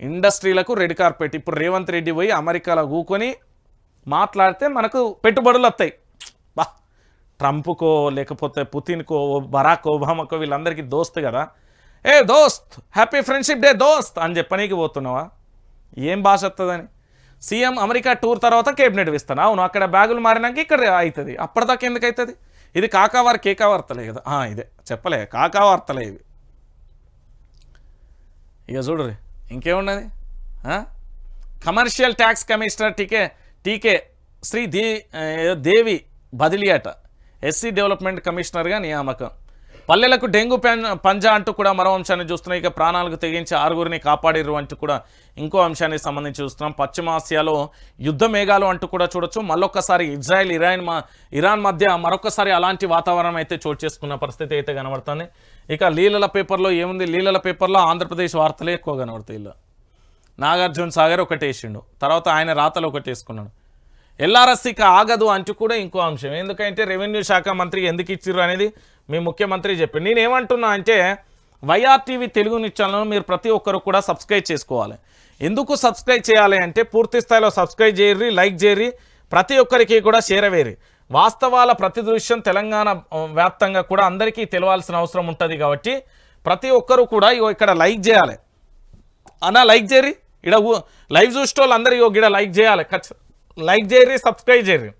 ఇండస్ట్రీలకు red carpet. ఇప్పుడు రేవంత్ రెడ్డి పోయి అమెరికాలో కూకొని మాట్లాడితే మనకు పెట్టుబడులు వస్తాయి. బా ట్రంప్కో లేకపోతే పుతిన్కో బరాక్ ఒబామాకో వీళ్ళందరికీ దోస్త్ కదా. ఏ దోస్త్ హ్యాపీ ఫ్రెండ్షిప్ డే దోస్త్ అని చెప్పనీకి పోతున్నావా? ఏం భాష వస్తుందని సీఎం అమెరికా టూర్ తర్వాత కేబినెట్ ఇస్తాను అవును అక్కడ బ్యాగులు మారినాక ఇక్కడ అవుతుంది అప్పటిదాకా ఎందుకు అవుతుంది ఇది కాకావార్ కేకా వార్తలే కదా. ఇదే. చెప్పలే కాకా వార్తలే ఇవి. ఇక చూడరే ఇంకేమున్నది? Commercial tax commissioner TK TK Sri Devi బదిలీ అట. ఎస్సీ డెవలప్మెంట్ కమిషనర్గా నియామకం. పల్లెలకు డెంగ్యూ పంజా అంటూ కూడా మరో అంశాన్ని చూస్తున్నాం. ఇక ప్రాణాలకు తెగించి ఆరుగురిని కాపాడేరు అంటూ కూడా ఇంకో అంశానికి సంబంధించి చూస్తున్నాం. పశ్చిమాసియాలో యుద్ధ మేఘాలు అంటూ కూడా చూడొచ్చు. మళ్ళొక్కసారి ఇజ్రాయెల్ ఇరాన్ ఇరాన్ మధ్య మరొకసారి అలాంటి వాతావరణం అయితే చోటు చేసుకున్న పరిస్థితి అయితే కనబడుతుంది. ఇక లీలల పేపర్లో ఏముంది? లీలల పేపర్లో ఆంధ్రప్రదేశ్ వార్తలే ఎక్కువ కనబడతాయి ఇలా. నాగార్జున సాగర్ ఒకటి వేసిండు. తర్వాత ఆయన రాతలు ఒకటి వేసుకున్నాడు. ఎల్ఆర్ఎస్ ఇక ఆగదు అంటూ కూడా ఇంకో అంశం. ఎందుకంటే రెవెన్యూ శాఖ మంత్రి ఎందుకు ఇచ్చిర్రు అనేది మీ ముఖ్యమంత్రి చెప్పి. నేనేమంటున్నా అంటే వైఆర్టీవీ తెలుగు ఛానల్ మీరు ప్రతి ఒక్కరు కూడా సబ్స్క్రైబ్ చేసుకోవాలి. ఎందుకు సబ్స్క్రైబ్ చేయాలి అంటే పూర్తి స్థాయిలో సబ్స్క్రైబ్ చేయర్రి లైక్ చేయర్రి ప్రతి ఒక్కరికి కూడా చేరవేరి వాస్తవాల ప్రతి దృశ్యం తెలంగాణ వ్యాప్తంగా కూడా అందరికీ తెలవాల్సిన అవసరం ఉంటుంది కాబట్టి ప్రతి ఒక్కరు కూడా ఇగో ఇక్కడ లైక్ చేయాలి. అన్న లైక్ చేయరి ఇక్కడ లైవ్ చూసేటోళ్ళు అందరూ ఇగో గిడ లైక్ చేయాలి. ఖచ్చితంగా లైక్ చేయరి సబ్స్క్రైబ్ చేయరి